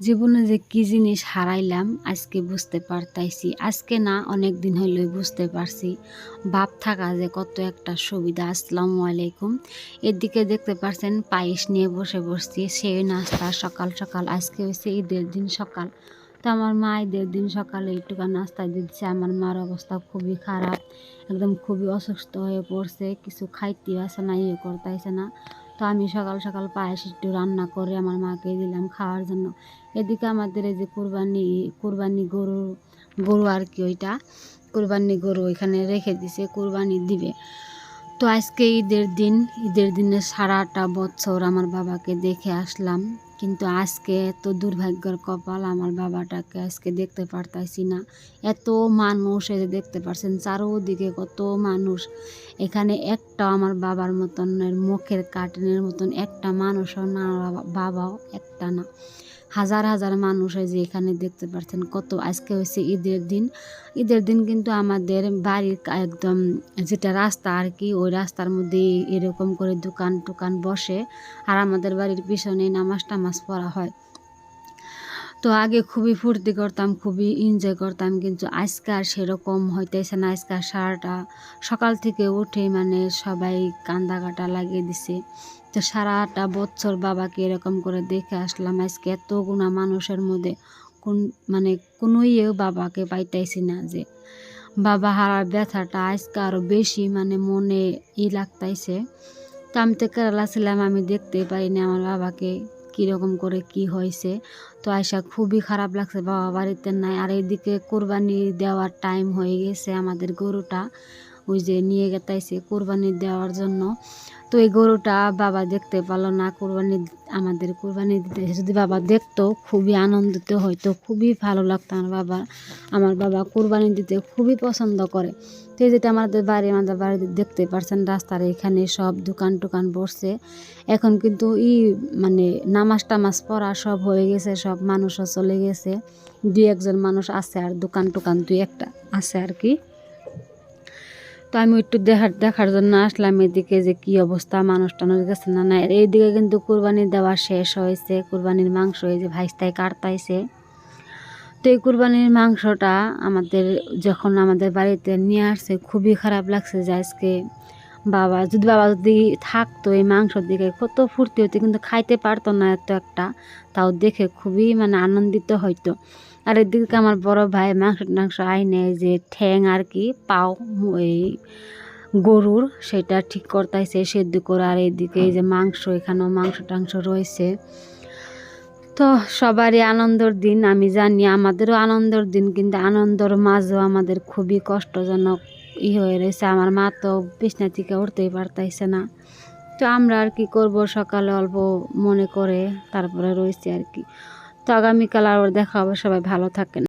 জীবনে যে কি জিনিস হারাইলাম, আজকে বুঝতে পারতাইছি। আজকে না অনেক দিন হইলেই বুঝতে পারছি। বাপ থাকা যে কত একটা সুবিধা। আসসালামু আলাইকুম। এদিকে দেখতে পারছেন, পায়েস নিয়ে বসে বসছি। সেই নাস্তা সকাল সকাল, আজকে হয়েছে ঈদের দিন সকাল। তো আমার মা ঈদের দিন সকালে একটুকা নাস্তা দিচ্ছে আমার মার অবস্থা খুবই খারাপ, একদম খুবই অসুস্থ হয়ে পড়ছে। কিছু খাইতে আসে না ইয়ে করতেছে না। তো আমি সকাল সকাল পায়েস একটু রান্না করে আমার মাকে দিলাম খাওয়ার জন্য। এদিকে আমাদের এই যে কুরবানি কুরবানি গরু গরু আর কি ওইটা, কুরবানি গরু ওইখানে রেখে দিছে, কুরবানি দিবে। তো আজকে ঈদের দিন, ঈদের দিনে সারাটা বছর আমার বাবাকে দেখে আসলাম। কিন্তু আজকে এত দুর্ভাগ্যের কপাল আমার বাবাটাকে আজকে দেখতে পারতাইছি না। এত মানুষ যে দেখতে পারছেন, চারোদিকে কত মানুষ। এখানে একটা আমার বাবার মতনের মুখের কাটনের মতন একটা মানুষও না বাবাও একটা না। হাজার হাজার মানুষ যে এখানে দেখতে পাচ্ছেন কত আজকে হয়েছে ঈদের দিন। ঈদের দিন কিন্তু আমাদের বাড়ির একদম যেটা রাস্তা আর কি, ওই রাস্তার মধ্যে এরকম করে দোকান টোকান বসে। আর আমাদের বাড়ির পিছনে নামাজ টামাজ পড়া হয়। তো আগে খুবই ফুর্তি করতাম, খুবই এনজয় করতাম, কিন্তু আজকে আর সেরকম হইতেছে না। আজকে আর সারাটা, সকাল থেকে উঠে মানে সবাই কান্দা কাটা লাগিয়ে দিছে। তো সারাটা বছর বাবাকে এরকম করে দেখে আসলাম, আজকে এত গুণা মানুষের মধ্যে কোন মানে কোনো বাবাকে পাইতাইছি না যে বাবা হারার ব্যথাটা আজকে আরও বেশি মানে মনে ই লাগতাইছে। তো আমি তো কেরালা ছিলাম, আমি দেখতে পাইনি আমার বাবাকে। কীরকম করে কি হয়েছে? তো আয়সা খুবই খারাপ লাগছে, বাবা বাড়িতে নাই। আর এইদিকে কোরবানি দেওয়ার টাইম হয়ে গেছে আমাদের গরুটা। ওই যে নিয়ে গেতাইছে কোরবানি দেওয়ার জন্য। তো এই গরুটা বাবা দেখতে পারল না, কোরবানি আমাদের কোরবানি দিতে যদি বাবা দেখতো, খুবই আনন্দিত হয়তো খুবই ভালো লাগতো আমার বাবা। আমার বাবা কোরবানি দিতে খুবই পছন্দ করে। তো যেটা আমাদের বাড়ি, আমাদের বাড়িতে দেখতে পারছেন, রাস্তার এখানে সব দোকান টোকান বসছে। এখন কিন্তু ই মানে নামাজ টামাজ পড়া সব হয়ে গেছে, সব মানুষও চলে গেছে। দুই একজন মানুষ আছে আর দোকান টোকান দুই একটা আছে আর কি। তো আমি একটু দেখার দেখার জন্য আসলাম এদিকে যে কি অবস্থা, মানুষ টানুষ গেছে না না এইদিকে কিন্তু কুরবানি দেওয়া শেষ হয়েছে, কুরবানির মাংস এই যে ভাইস্তায় কাটতাইছে। তো এই কুরবানির মাংসটা আমাদের যখন আমাদের বাড়িতে নিয়ে আসছে, খুবই খারাপ লাগছে যে আজকে বাবা, যদি বাবা যদি থাকতো এই মাংসর দিকে, কত ফুর্তি হতো, কিন্তু খাইতে পারতো না এত একটা। তাও দেখে খুবই মানে আনন্দিত হইতো। আর এদিকে আমার বড় ভাই মাংস টাংস আইনে যে ঠ্যাং আর কি, পাও এই গরুর, সেটা ঠিক করতেছে সেদ্ধ করে। আর এদিকে এই যে মাংস, এখানেও মাংস টাংস রয়েছে। তো সবারই আনন্দর দিন, আমি জানি আমাদেরও আনন্দর দিন, কিন্তু আনন্দর মাঝেও আমাদের খুবই কষ্টজনক ই হয়ে রয়েছে আমার মা তো বিছনা থেকে উঠতেই পারতাইছে না। তো আমরা আর কি করব? সকালে অল্প মনে করে তারপরে রয়েছে আর কি। তো আগামীকাল আর দেখা হবে, সবাই ভালো থাকেন।